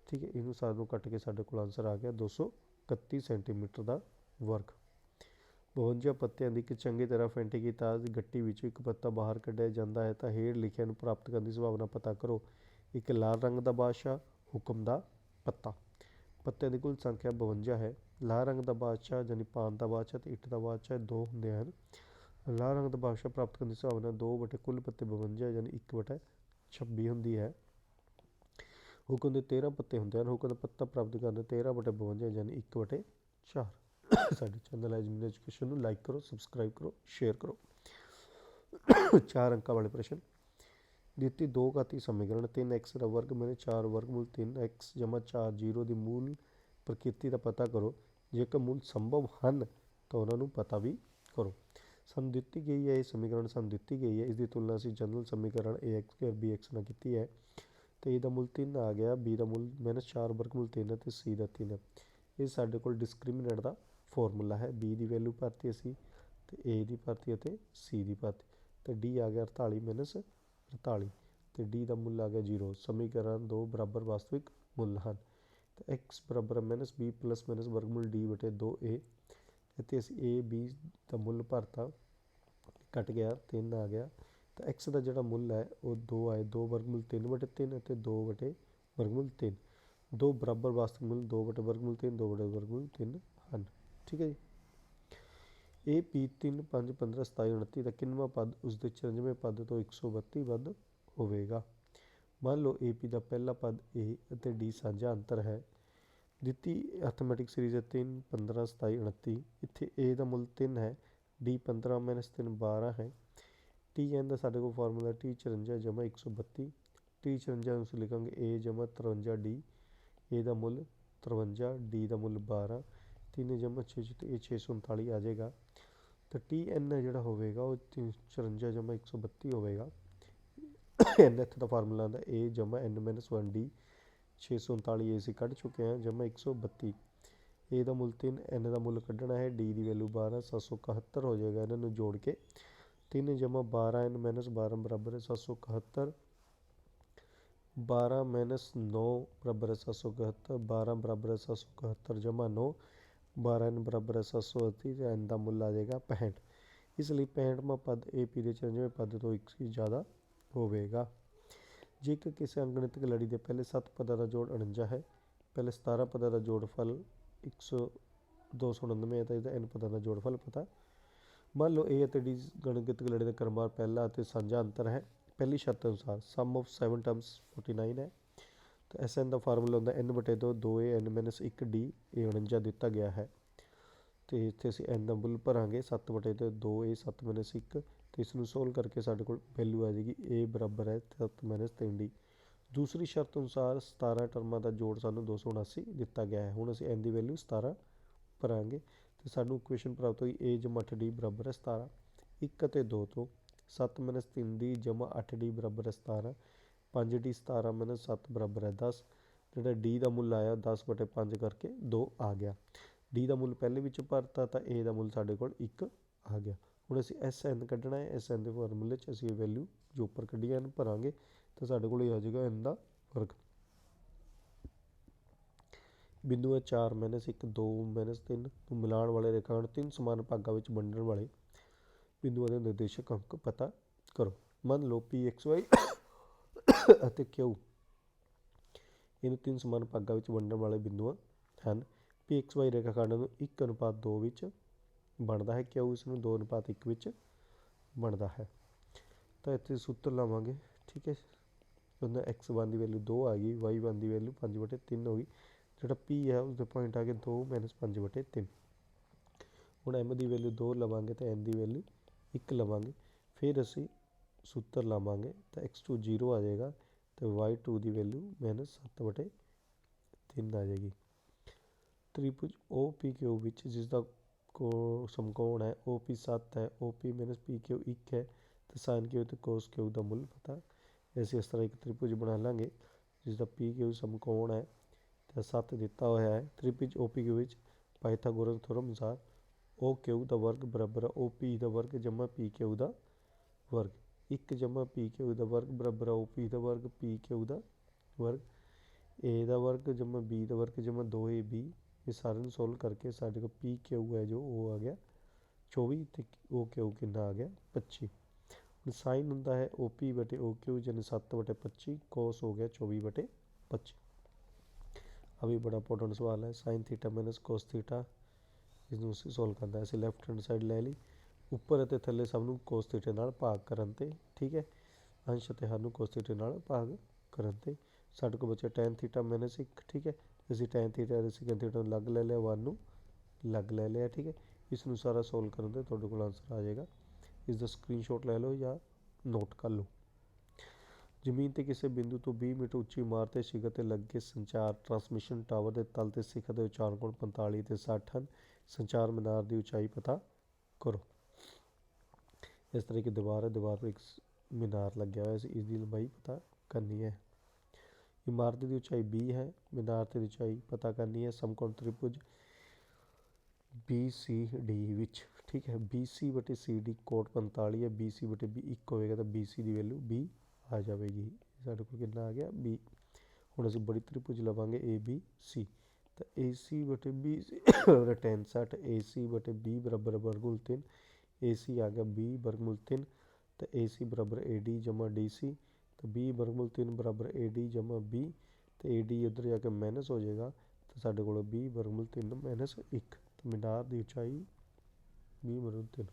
ਠੀਕ ਹੈ, ਇਹਨੂੰ ਸਾਨੂੰ ਕੱਟ ਕੇ ਸਾਡੇ ਕੋਲ ਆਨਸਰ ਆ ਗਿਆ। 231 ਸੈਂਟੀਮੀਟਰ ਦਾ ਵਰਗ। 52 ਪੱਤਿਆਂ ਦੀ ਇੱਕ ਚੰਗੀ ਤਰ੍ਹਾਂ ਫੈਂਟੀ ਗਈ ਤਾਜ ਗੱਟੀ ਵਿੱਚੋਂ ਇੱਕ ਪੱਤਾ ਬਾਹਰ ਕੱਢਿਆ ਜਾਂਦਾ ਹੈ ਤਾਂ ਹੇਠ ਲਿਖਿਆ ਨੂੰ ਪ੍ਰਾਪਤ ਕਰਨ ਦੀ ਸੰਭਾਵਨਾ ਪਤਾ ਕਰੋ। ਇੱਕ ਲਾਲ ਰੰਗ ਦਾ ਬਾਦਸ਼ਾਹ, ਹੁਕਮ ਦਾ ਪੱਤਾ। ਪੱਤਿਆਂ ਦੀ ਕੁੱਲ ਸੰਖਿਆ 52 ਹੈ। ਲਾਲ ਰੰਗ ਦਾ ਬਾਦਸ਼ਾਹ ਯਾਨੀ ਪਾਨ ਦਾ ਬਾਦਸ਼ਾਹ ਤੇ ਇੱਟ ਦਾ ਬਾਦਸ਼ਾਹ ਦੋ ਹੁੰਦੇ ਹਨ। ਲਾਲ ਰੰਗ ਦਾ ਬਾਦਸ਼ਾਹ ਪ੍ਰਾਪਤ ਕਰਨ ਦੀ ਸੰਭਾਵਨਾ 2 ਬਟੇ ਕੁੱਲ ਪੱਤੇ 52 ਯਾਨੀ 1 ਬਟੇ 26 ਹੁੰਦੀ ਹੈ। ਹੁਕਮ ਦੇ 13 ਪੱਤੇ ਹੁੰਦੇ ਹਨ। ਹੁਕਮ ਦਾ ਪੱਤਾ ਪ੍ਰਾਪਤ ਕਰਨ ਦੇ 13 ਬਟੇ 52 ਯਾਨੀ 1 ਬਟੇ 4 ਸਾਡੇ ਚੈਨਲ ਐਜਮਿਨ ਐਜੂਕੇਸ਼ਨ ਨੂੰ ਲਾਈਕ ਕਰੋ ਸਬਸਕ੍ਰਾਈਬ ਕਰੋ ਸ਼ੇਅਰ ਕਰੋ। ਚਾਰ ਅੰਕਾਂ ਵਾਲੇ ਪ੍ਰਸ਼ਨ। ਦਿੱਤੀ ਦੋ ਘਾਤੀ ਸਮੀਕਰਨ 3x ਦਾ ਵਰਗ ਮੇਰੇ 4 ਵਰਗਮੂਲ 3x 4 0 ਦੀ ਮੂਲ ਪ੍ਰਕਿਰਤੀ ਦਾ ਪਤਾ ਕਰੋ। ਜੇਕਰ ਮੁੱਲ ਸੰਭਵ ਹਨ, ਤਾਂ ਉਹਨਾਂ ਨੂੰ ਪਤਾ ਵੀ ਕਰੋ। ਸਾਨੂੰ ਦਿੱਤੀ ਗਈ ਹੈ ਇਹ ਸਮੀਕਰਨ, ਸਾਨੂੰ ਦਿੱਤੀ ਗਈ ਹੈ। ਇਸ ਦੀ ਤੁਲਨਾ ਅਸੀਂ ਜਨਰਲ ਸਮੀਕਰਨ ax ਸਕੁਅਰ bx ਨਾਲ ਕੀਤੀ ਹੈ। ਤੇ ਇਹਦਾ ਮੁੱਲ 3 ਆ ਗਿਆ। B ਦਾ ਮੁੱਲ -4 ਵਰਗਮੂਲ 3 ਤੇ c ਦਾ 3 ਇਹ ਸਾਡੇ ਕੋਲ ਡਿਸਕ੍ਰਿਮੀਨੈਂਟ ਦਾ ਫਾਰਮੂਲਾ ਹੈ। B ਦੀ ਵੈਲਿਊ ਭਰਤੀ ਅਸੀਂ ਤੇ a ਦੀ ਭਰਤੀ ਅਤੇ c ਦੀ ਭਰਤੀ। ਤੇ d ਆ ਗਿਆ 48 48 ਤੇ d ਦਾ ਮੁੱਲ ਆ ਗਿਆ 0 ਸਮੀਕਰਨ ਦੋ ਬਰਾਬਰ ਵਾਸਤਵਿਕ ਮੁੱਲ ਹਨ। ਤੇ x ਬਰਾਬਰ ਮਾਈਨਸ b ਪਲੱਸ ਮਾਈਨਸ ਵਰਗਮੂਲ d ਬਟੇ 2a ਇੱਥੇ ਅਸੀਂ a, b ਦਾ ਮੁੱਲ ਭਰਤਾ ਕੱਟ ਗਿਆ 3 ਆ ਗਿਆ, ਤਾਂ x ਦਾ ਜਿਹੜਾ ਮੁੱਲ ਹੈ, ਉਹ 2 ਆਏ 2 ਵਰਗਮੂਲ 3 ਬਟੇ 3 ਅਤੇ 2 ਬਟੇ ਵਰਗਮੂਲ 3 ਦੋ ਬਰਾਬਰ ਵਾਸਤਵ ਮੁੱਲ 2 ਬਟੇ ਵਰਗਮੂਲ 3 2 ਬਟੇ ਵਰਗਮੂਲ 3 ਹਨ। ਠੀਕ ਹੈ ਜੀ? ਇਹ ਪੀ 3 5 15 27 29 ਦਾ ਕਿੰਨਵਾਂ ਪਦ, ਉਸ ਦੇ 94ਵੇਂ ਪਦ ਤੋਂ 132 ਵੱਧ ਹੋਵੇਗਾ। ਮੰਨ ਲਓ ਏ ਪੀ ਦਾ ਪਹਿਲਾ ਪਦ a ਅਤੇ d ਸਾਂਝਾ ਅੰਤਰ ਹੈ ਦਿੱਤੀ ਅਰਥਮੈਟਿਕ ਸੀਰੀਜ਼ ਹੈ 3 15 27 29 ਇੱਥੇ a ਦਾ ਮੁੱਲ 3 ਹੈ, d 15 3 12 ਹੈ। ਟੀ n ਦਾ ਸਾਡੇ ਕੋਲ ਫਾਰਮੂਲਾ ਟੀ 54 ਜਮਾ 132 ਟੀ 54 ਨੂੰ ਅਸੀਂ ਲਿਖਾਂਗੇ a ਜਮਾ 53 d a ਦਾ ਮੁੱਲ 53 d ਦਾ ਮੁੱਲ 12 3 ਜਮਾ 6 ਤੇ ਇਹ 639 ਆ ਜਾਏਗਾ। ਤਾਂ ਟੀ ਐਨ ਜਿਹੜਾ ਹੋਵੇਗਾ, ਉਹ 54 ਜਮਾ 132 ਹੋਵੇਗਾ। ਐਨ ਇੱਥੇ ਦਾ ਫਾਰਮੂਲਾ ਆਉਂਦਾ a ਜਮਾ n ਮਾਈਨਸ 1 d 639 ਇਹ ਅਸੀਂ ਕੱਢ ਚੁੱਕੇ ਹਾਂ ਜਮਾ 132 a ਦਾ ਮੁੱਲ 3 n ਦਾ ਮੁੱਲ ਕੱਢਣਾ ਹੈ, d ਦੀ ਵੈਲਿਊ 12 771 ਹੋ ਜਾਏਗਾ ਇਹਨਾਂ ਨੂੰ ਜੋੜ ਕੇ। 3 ਜਮਾ 12 n ਮਾਈਨਸ 12 ਬਰਾਬਰ ਹੈ 771 12 ਮਾਈਨਸ 9 ਬਰਾਬਰ ਹੈ 771 12 ਬਰਾਬਰ ਹੈ 771 ਜਮਾ 9 12 n ਬਰਾਬਰ ਹੈ 780 ਤੇ n ਦਾ ਮੁੱਲ ਆ ਜਾਏਗਾ 65 ਇਸ ਲਈ 65ਵਾਂ ਪਦ AP ਦੇ 94ਵੇਂ ਪਦ ਤੋਂ ਇੱਕ ਹੀ ਜ਼ਿਆਦਾ ਹੋਵੇਗਾ। ਜੇਕਰ ਕਿਸੇ ਅੰਗਣਿਤਕ ਲੜੀ ਦੇ ਪਹਿਲੇ 7 ਪਦਾਂ ਦਾ ਜੋੜ 49 ਹੈ, ਪਹਿਲੇ 17 ਪਦਾਂ ਦਾ ਜੋੜਫਲ 100 299 ਹੈ, ਤਾਂ ਇਹਦਾ n ਪਦਾਂ ਦਾ ਜੋੜਫਲ ਪਤਾ। ਮੰਨ ਲਓ a ਅਤੇ d ਗਣਿਤਕ ਲੜੀ ਦਾ ਕ੍ਰਮਵਾਰ ਪਹਿਲਾ ਅਤੇ ਸਾਂਝਾ ਅੰਤਰ ਹੈ। ਪਹਿਲੀ ਸ਼ਰਤ ਅਨੁਸਾਰ ਸਮ ਆਫ 7 ਟਰਮਸ 49 ਹੈ। ਤਾਂ ਐਸ ਐਨ ਦਾ ਫਾਰਮੂਲਾ ਹੁੰਦਾ n ਬਟੇ 2 2a n 1 d, ਇਹ 49 ਦਿੱਤਾ ਗਿਆ ਹੈ। ਤੇ ਇੱਥੇ ਅਸੀਂ n ਦਾ ਮੁੱਲ ਭਰਾਂਗੇ 7 ਬਟੇ 2 2a 7 1 ਤੇ ਇਸ ਨੂੰ ਸੋਲਵ ਕਰਕੇ ਸਾਡੇ ਕੋਲ ਵੈਲਿਊ ਆ ਜਾਏਗੀ a ਬਰਾਬਰ ਹੈ 7 3d ਦੂਸਰੀ ਸ਼ਰਤ ਅਨੁਸਾਰ 17 ਟਰਮਾਂ ਦਾ ਜੋੜ ਸਾਨੂੰ 279 ਦਿੱਤਾ ਗਿਆ ਹੈ। ਹੁਣ ਅਸੀਂ n ਦੀ ਵੈਲਿਊ 17 ਭਰਾਂਗੇ ਤੇ ਸਾਨੂੰ ਇਕੁਏਸ਼ਨ ਪ੍ਰਾਪਤ ਹੋਈ a ਜਮਾ 8d ਬਰਾਬਰ ਹੈ 17 1 ਅਤੇ 2 ਤੋਂ 7 3d ਜਮਾ 8d ਬਰਾਬਰ ਹੈ 17 5d 17 7 ਬਰਾਬਰ ਹੈ 10 ਜਿਹੜਾ d ਦਾ ਮੁੱਲ ਆਇਆ 10 ਬਟੇ 5 ਕਰਕੇ 2 ਆ ਗਿਆ। D ਦਾ ਮੁੱਲ ਪਹਿਲੇ ਵਿੱਚ ਭਰਤਾ ਤਾਂ a ਦਾ ਮੁੱਲ ਸਾਡੇ ਕੋਲ 1 ਆ ਗਿਆ। ਹੁਣ ਅਸੀਂ ਐਸ ਐਨ ਕੱਢਣਾ ਹੈ ਐਸ ਐਨ ਦੇ ਫਾਰਮੂਲੇ 'ਚ ਅਸੀਂ ਇਹ ਵੈਲਿਊ ਜੋ ਉੱਪਰ ਕੱਢੀ ਐਨ ਭਰਾਂਗੇ, ਤਾਂ ਸਾਡੇ ਕੋਲ ਇਹ ਆ ਜਾਏਗਾ ਐਨ ਦਾ ਵਰਗ। ਬਿੰਦੂ ਹੈ 4 ਮਾਈਨਸ 1 2 ਮਾਈਨਸ 3 ਨੂੰ ਮਿਲਾਉਣ ਵਾਲੇ ਰੇਖਾਖੰਡ ਤਿੰਨ ਸਮਾਨ ਭਾਗਾਂ ਵਿੱਚ ਵੰਡਣ ਵਾਲੇ ਬਿੰਦੂਆਂ ਦੇ ਨਿਰਦੇਸ਼ਕ ਅੰਕ ਪਤਾ ਕਰੋ। ਮੰਨ ਲਓ ਪੀ ਐਕਸ ਵਾਈ ਅਤੇ ਕਿਊ ਇਹਨੂੰ ਤਿੰਨ ਸਮਾਨ ਭਾਗਾਂ ਵਿੱਚ ਵੰਡਣ ਵਾਲੇ ਬਿੰਦੂਆਂ ਹਨ। ਪੀ ਐਕਸ ਵਾਈ ਰੇਖਾਖੰਡ ਨੂੰ 1 ਅਨੁਪਾਤ 2 ਵਿੱਚ ਬਣਦਾ ਹੈ, ਕਿਉਂ ਇਸ ਨੂੰ 2 ਅਨੁਪਾਤ 1 ਵਿੱਚ ਬਣਦਾ ਹੈ। ਤਾਂ ਇੱਥੇ ਸੂਤਰ ਲਾਵਾਂਗੇ, ਠੀਕ ਹੈ। ਉਹਦਾ x1 ਦੀ ਵੈਲਿਊ 2 ਆ ਗਈ y1 ਦੀ ਵੈਲਿਊ 5 ਬਟੇ 3 ਹੋ ਗਈ। ਜਿਹੜਾ p ਹੈ, ਉਸਦੇ ਪੁਆਇੰਟ ਆ ਗਏ 2 5 ਬਟੇ 3 ਹੁਣ m ਦੀ ਵੈਲਿਊ 2 ਲਵਾਂਗੇ ਤਾਂ n ਦੀ ਵੈਲਿਊ 1 ਲਵਾਂਗੇ। ਫਿਰ ਅਸੀਂ ਸੂਤਰ ਲਾਵਾਂਗੇ, ਤਾਂ x2 0 ਆ ਜਾਏਗਾ ਤੇ y2 ਦੀ ਵੈਲਿਊ -7 ਬਟੇ 3 ਆ ਜਾਏਗੀ। ਤ੍ਰਿਭੁਜ OPQ ਵਿੱਚ ਜਿਸ ਦਾ ਕੋ ਸਮਕੋਣ ਹੈ OP 7 ਹੈ OP PQ 1 ਹੈ ਤੇ sin Q ਤੇ cos Q ਦਾ ਮੁੱਲ ਪਤਾ ਅਸੀਂ ਇਸ ਤਰ੍ਹਾਂ ਇੱਕ ਤ੍ਰਿਭੁਜ ਬਣਾ ਲਾਂਗੇ ਜਿਸ ਦਾ PQ ਸਮਕੋਣ ਹੈ ਤੇ 7 ਦਿੱਤਾ ਹੋਇਆ ਹੈ ਤ੍ਰਿਭੁਜ ਕਿਊ ਵਿੱਚ ਪਾਇਥਾਗੋਰਸ ਥਿਉਰਮ ਅਨੁਸਾਰ OQ ਦਾ ਵਰਗ ਬਰਾਬਰ ਓ ਪੀ ਦਾ ਵਰਗ ਜਮਾ ਪੀ PQ ਦਾ ਵਰਗ 1 ਜਮਾ ਪੀ PQ ਦਾ ਵਰਗ ਬਰਾਬਰ ਓ ਪੀ ਦਾ ਵਰਗ ਪੀ PQ ਦਾ ਵਰਗ A ਦਾ ਵਰਗ ਜਮਾ B ਦਾ ਵਰਗ ਜਮਾ 2AB ਇਹ ਸਾਰਿਆਂ ਨੂੰ ਸੋਲਵ ਕਰਕੇ ਸਾਡੇ ਕੋਲ ਪੀ ਕਿਊ ਹੈ ਜੋ ਉਹ ਆ ਗਿਆ 24 ਤੇ ਉਹ ਕਿਊ ਕਿੰਨਾ ਆ ਗਿਆ? 25 ਹੁਣ ਸਾਈਨ ਹੁੰਦਾ ਹੈ OP ਬਟੇ OQ ਜਾਨੀ 7 ਬਟੇ 25 ਕੋਸ ਹੋ ਗਿਆ 24 ਬਟੇ 25 ਆ ਵੀ ਬੜਾ ਇੰਪੋਰਟੈਂਟ ਸਵਾਲ ਹੈ sine theta minus cos theta ਨੂੰ ਅਸੀਂ ਸੋਲਵ ਕਰਦਾ ਅਸੀਂ ਲੈਫਟ ਹੈਂਡ ਸਾਈਡ ਲੈ ਲਈ, ਉੱਪਰ ਅਤੇ ਥੱਲੇ ਸਭ ਨੂੰ ਕੋਸ ਥੀਟੇ ਨਾਲ ਭਾਗ ਕਰਨ ਤੇ, ਠੀਕ ਹੈ? ਅੰਸ਼ ਅਤੇ ਹਰ ਨੂੰ ਕੋਸ ਥੀਟੇ ਨਾਲ ਭਾਗ ਕਰਨ ਤੇ। ਸਾਡੇ ਕੋਲ ਬਚਿਆ tan ਥੀਟਾ ਮਾਈਨਸ 1 ਠੀਕ ਹੈ? ਅਸੀਂ tan ਥੀਟਾ ਤੇ ਸੈਕੰਡ ਨੂੰ ਅਲੱਗ ਲੈ ਲਿਆ 1 ਨੂੰ ਅਲੱਗ ਲੈ ਲਿਆ, ਠੀਕ ਹੈ। ਇਸ ਨੂੰ ਸਾਰਾ ਸੋਲਵ ਕਰਨ ਤੇ ਤੁਹਾਡੇ ਕੋਲ ਆਨਸਰ ਆ ਜਾਏਗਾ। ਇਸ ਦਾ ਸਕਰੀਨਸ਼ਾਟ ਲੈ ਲਓ ਜਾਂ ਨੋਟ ਕਰ ਲਓ। ਜ਼ਮੀਨ ਤੇ ਕਿਸੇ ਬਿੰਦੂ ਤੋਂ 20 ਮੀਟਰ ਉੱਚੀ ਇਮਾਰਤ ਦੇ ਸ਼ਿਖਰ ਤੇ ਲੱਗੇ ਸੰਚਾਰ ਟਰਾਂਸਮਿਸ਼ਨ ਟਾਵਰ ਦੇ ਤਲ ਤੇ ਸਿਖਰ ਦੇ ਉਚਾਰਨ ਕੋਣ 45 ਤੇ 60 ਹਨ। ਸੰਚਾਰ ਮੀਨਾਰ ਦੀ ਉਚਾਈ ਪਤਾ ਕਰੋ। ਇਸ ਤਰ੍ਹਾਂ की ਦੀਵਾਰ ਹੈ, ਦੀਵਾਰ 'ਤੇ ਇੱਕ ਮੀਨਾਰ ਲੱਗਿਆ ਹੋਇਆ ਸੀ। ਇਸ ਦੀ ਲੰਬਾਈ ਪਤਾ ਕਰਨੀ ਹੈ। ਇਮਾਰਤ ਦੀ ਉਚਾਈ 20 ਹੈ ਮੀਨਾਰ ਤੇ ਉਚਾਈ ਪਤਾ ਕਰਨੀ ਹੈ ਸਮਕੋਣ ਤ੍ਰਿਭੁਜ BCD ਵਿੱਚ ਠੀਕ ਹੈ BC ਬਟੇ CD ਕੋਟ 45 ਹੈ BC ਬਟੇ B 1 ਹੋਏਗਾ ਤਾਂ BC ਦੀ ਵੈਲਿਊ B ਆ ਜਾਵੇਗੀ ਸਾਡੇ ਕੋਲ ਕਿੰਨਾ ਆ ਗਿਆ B ਹੁਣ ਅਸੀਂ ਬੜੀ ਤ੍ਰਿਭੁਜ ਲਵਾਂਗੇ ABC ਤਾਂ AC ਬਟੇ BC ਬਰਾਬਰ tan 60 AC ਬਟੇ B ਬਰਾਬਰ ਵਰਗਮੂਲ 3 AC ਆ ਗਿਆ B ਵਰਗਮੂਲ 3 ਤਾਂ AC ਬਰਾਬਰ AD ਜਮਾ DC ਤਾਂ b ਵਰਗਮੂਲ 3 ਬਰਾਬਰ AD ਜਮਾ b ਤੇ AD ਉੱਧਰ ਜਾ ਕੇ ਮਾਈਨਸ ਹੋ ਜਾਏਗਾ ਤਾਂ ਸਾਡੇ ਕੋਲ b ਵਰਗਮੂਲ ਤਿੰਨ ਮਾਈਨਸ 1 ਤਾਂ ਮੀਨਾਰ ਦੀ ਉਚਾਈ b ਵਰਗਮੂਲ ਤਿੰਨ।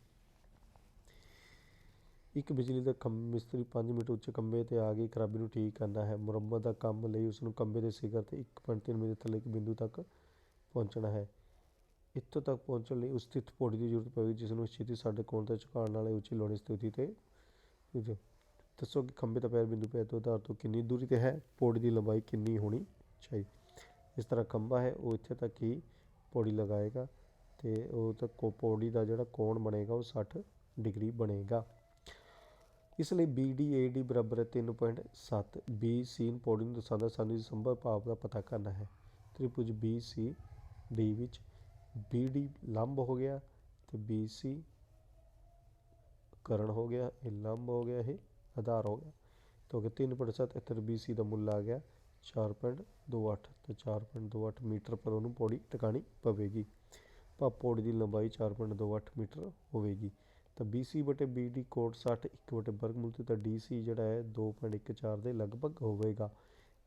ਇੱਕ ਬਿਜਲੀ ਦਾ ਖੰਭਾ ਮਿਸਤਰੀ 5 ਮੀਟਰ ਉੱਚੇ ਖੰਭੇ ਤੇ ਆ ਕੇ ਖਰਾਬੀ ਨੂੰ ਠੀਕ ਕਰਨਾ ਹੈ। ਮੁਰੰਮਤ ਦਾ ਕੰਮ ਲਈ ਉਸ ਨੂੰ ਖੰਭੇ ਦੇ ਸਿਖਰ ਤੇ 1.3 ਮੀਟਰ ਥੱਲੇ ਇੱਕ ਬਿੰਦੂ ਤੱਕ ਪਹੁੰਚਣਾ ਹੈ। ਇੱਥੋਂ ਤੱਕ ਪਹੁੰਚਣ ਲਈ ਉਸ ਸਥਿਤ ਪੌੜੀ ਦੀ ਜ਼ਰੂਰਤ ਪਵੇਗੀ, ਜਿਸ ਨੂੰ ਛੇਤੀ ਸਾਡੇ ਕੋਣ ਤੇ ਝੁਕਾਉਣ ਵਾਲੇ ਉੱਚੀ ਲੋੜੀ ਸਥਿਤੀ ਤੇ ਦੱਸੋ ਕਿ ਖੰਭੇ ਦਾ ਪੈਰ ਬਿੰਦੂ ਪੈਰ ਤੋਂ ਆਧਾਰ ਤੋਂ ਕਿੰਨੀ ਦੂਰੀ ਤੇ ਹੈ? ਪੌੜੀ ਦੀ ਲੰਬਾਈ ਕਿੰਨੀ ਹੋਣੀ ਚਾਹੀਦੀ ਇਸ ਤਰ੍ਹਾਂ ਖੰਭਾ ਹੈ, ਉਹ ਇੱਥੇ ਤੱਕ ਹੀ ਪੌੜੀ ਲਗਾਏਗਾ ਤੇ ਉਹ ਤਾਂ ਕੋ, ਪੌੜੀ ਦਾ ਜਿਹੜਾ ਕੋਣ ਬਣੇਗਾ, ਉਹ 60 ਡਿਗਰੀ ਬਣੇਗਾ। ਇਸ ਲਈ BD AD ਬਰਾਬਰ ਹੈ 3.7 BC ਨੂੰ ਪੌੜੀ ਨੂੰ ਦਰਸਾਉਂਦਾ ਸਾਨੂੰ ਇਸ ਸੰਭਵ ਭਾਵ ਦਾ ਪਤਾ ਕਰਨਾ ਹੈ। ਤ੍ਰਿਭੁਜ BC D ਵਿੱਚ BD ਲੰਬ ਹੋ ਗਿਆ ਤੇ BC ਕਰਨ ਹੋ ਗਿਆ, ਇਹ ਲੰਬ ਹੋ ਗਿਆ ਇਹ। ਆਧਾਰ ਹੋ ਗਿਆ। ਤਾਂ ਕਿ 3.7 ਇੱਥੇ ਸੀ ਦਾ ਮੁੱਲ ਆ ਗਿਆ 4.28 ਤੇ 4.28 ਮੀਟਰ ਪਰ ਉਹਨੂੰ ਪੌੜੀ ਟਿਕਾਣੀ ਪਵੇਗੀ। ਪਾ ਪੌੜੀ ਦੀ ਲੰਬਾਈ 4.28 ਮੀਟਰ ਹੋਵੇਗੀ। ਤਾਂ BC ਬਟੇ BD ਕੋਟ 60 1 ਬਟੇ ਵਰਗਮੂਲ ਤੇ ਤਾਂ DC ਜਿਹੜਾ ਹੈ 2.14 ਦੇ ਲਗਭਗ ਹੋਵੇਗਾ।